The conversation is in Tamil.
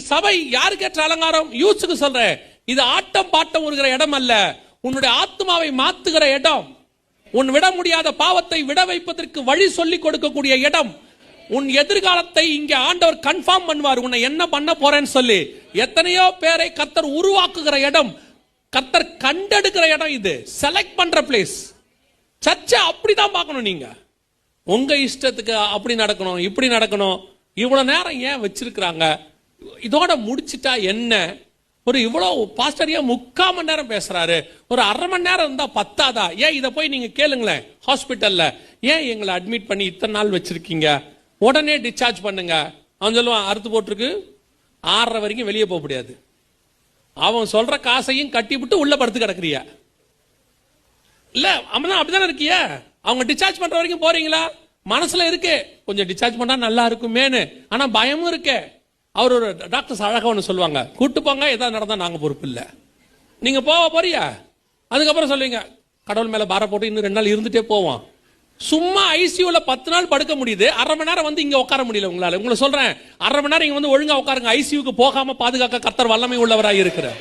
சபை யாருக்கேற்ற அலங்காரம்? யூசுக்கு சொல்றேன். இது ஆட்டம் பாட்டம் உருகிற இடம் அல்ல. உன்னுடைய ஆத்மாவை மாத்துகிற இடம். உன் விட முடியாத பாவத்தை விட வைப்பதற்கு வழி சொல்லிக் கொடுக்கக்கூடிய இடம். உன் எதிர்காலத்தை இங்கே ஆண்டவர் கன்ஃபார்ம் பண்ணுவார். உன்னை என்ன பண்ண போறேன்னு சொல்லி. எத்தனையோ பேரை கத்தர் உருவாக்குகிற இடம். கத்தர் கண்டெடுக்கிற இடம் இது. செலக்ட் பண்ற பிளேஸ் சர்ச்சை அப்படிதான் பார்க்கணும் நீங்க. உங்க இஷ்டத்துக்கு அப்படி நடக்கணும் இப்படி நடக்கணும். இவ்வளவு நேரம் ஏன் வச்சிருக்கிறாங்க? இதோட முடிச்சிட்டா என்ன? ஒரு இவ்வளோ பாஸ்டர் ஏன் முக்கால் மணி நேரம் பேசுறாரு. ஒரு அரை மணி நேரம் இருந்தா பத்தாதா? ஏன் இதை போய் நீங்க கேளுங்களேன் ஹாஸ்பிட்டல்ல ஏன் எங்களை அட்மிட் பண்ணி இத்தனை நாள் வச்சிருக்கீங்க? உடனே டிஸ்சார்ஜ் பண்ணுங்க. அவன் சொல்லுவான் அறுத்து போட்டிருக்கு. ஆறரை வரைக்கும் வெளியே போக முடியாது. அவன் சொல்ற காசையும் கட்டிவிட்டு உள்ள படுத்து கிடக்குறியா? இல்ல அப்படிதான் அப்படிதானே இருக்கிய? அவங்க டிஸ்சார்ஜ் பண்ற வரைக்கும் போறீங்களா? மனசுல இருக்கு கொஞ்சம் டிஸ்சார்ஜ் பண்ணா நல்லா இருக்குமேனு ஆனா பயமும் இருக்கே. அவர் ஒரு டாக்டர்ஸ் அழகாக ஒன்று சொல்லுவாங்க. கூட்டு போங்க எதாவது நடந்தால் நாங்கள் பொறுப்பு இல்லை. நீங்கள் போக போறியா? அதுக்கப்புறம் சொல்லுவீங்க கடவுள் மேலே பார போட்டு இன்னும் ரெண்டு நாள் இருந்துட்டே போவோம். சும்மா ஐசியூவில் பத்து நாள் படுக்க முடியுது அரை மணி நேரம் வந்து இங்கே உட்கார முடியல உங்களால். உங்களை சொல்கிறேன் அரை மணி நேரம் இங்கே வந்து ஒழுங்காக உட்காருங்க. ஐசியூக்கு போகாமல் பாதுகாக்க கத்தர் வல்லமை உள்ளவராக இருக்கிறார்.